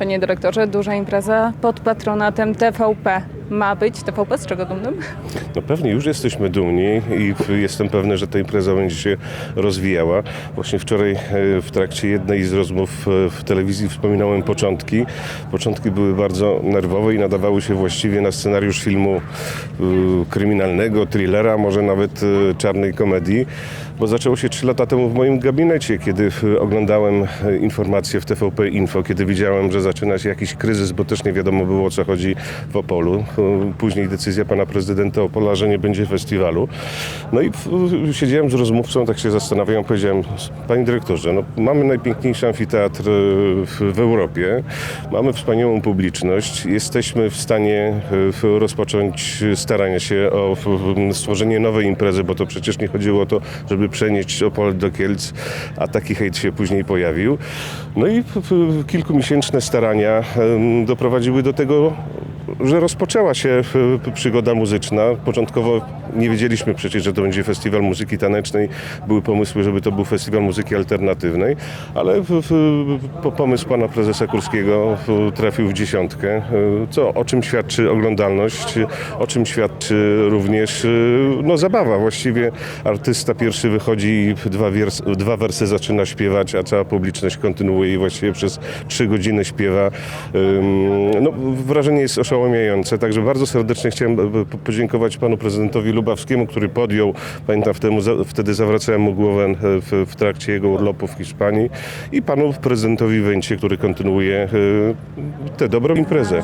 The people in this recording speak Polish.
Panie dyrektorze, duża impreza pod patronatem TVP. Ma być TVP z czego dumnym? No pewnie już jesteśmy dumni i jestem pewny, że ta impreza będzie się rozwijała. Właśnie wczoraj e, w trakcie jednej z rozmów e, w telewizji wspominałem początki. Początki były bardzo nerwowe i nadawały się właściwie na scenariusz filmu e, kryminalnego, thrillera, może nawet czarnej komedii. Bo zaczęło się trzy lata temu w moim gabinecie, kiedy oglądałem informacje w TVP Info, kiedy widziałem, że zaczyna się jakiś kryzys, bo też nie wiadomo było o co chodzi w Opolu. Później decyzja pana prezydenta Opola, że nie będzie festiwalu. No i siedziałem z rozmówcą, tak się zastanawiałem, powiedziałem, panie dyrektorze, no, mamy najpiękniejszy amfiteatr e, w, w Europie, mamy wspaniałą publiczność, jesteśmy w stanie e, rozpocząć starania się o stworzenie nowej imprezy, bo to przecież nie chodziło o to, żeby przenieść Opole do Kielc, a taki hejt się później pojawił. No i kilkumiesięczne starania doprowadziły do tego, że rozpoczęła się e, przygoda muzyczna. Początkowo nie wiedzieliśmy przecież, że to będzie festiwal muzyki tanecznej. Były pomysły, żeby to był festiwal muzyki alternatywnej, ale pomysł pana prezesa Kurskiego trafił w dziesiątkę, e, co, o czym świadczy oglądalność, o czym świadczy również e, no, zabawa. Właściwie artysta pierwszy wychodzi i dwa, wiers, dwa wersy zaczyna śpiewać, a cała publiczność kontynuuje i właściwie przez trzy godziny śpiewa. No, wrażenie jest także bardzo serdecznie chciałem e, po- podziękować panu prezydentowi Lubawskiemu, który podjął, pamiętam wtedy, wtedy zawracałem mu głowę e, w, w trakcie jego urlopu w Hiszpanii i panu prezydentowi Węcie, który kontynuuje e, tę dobrą imprezę.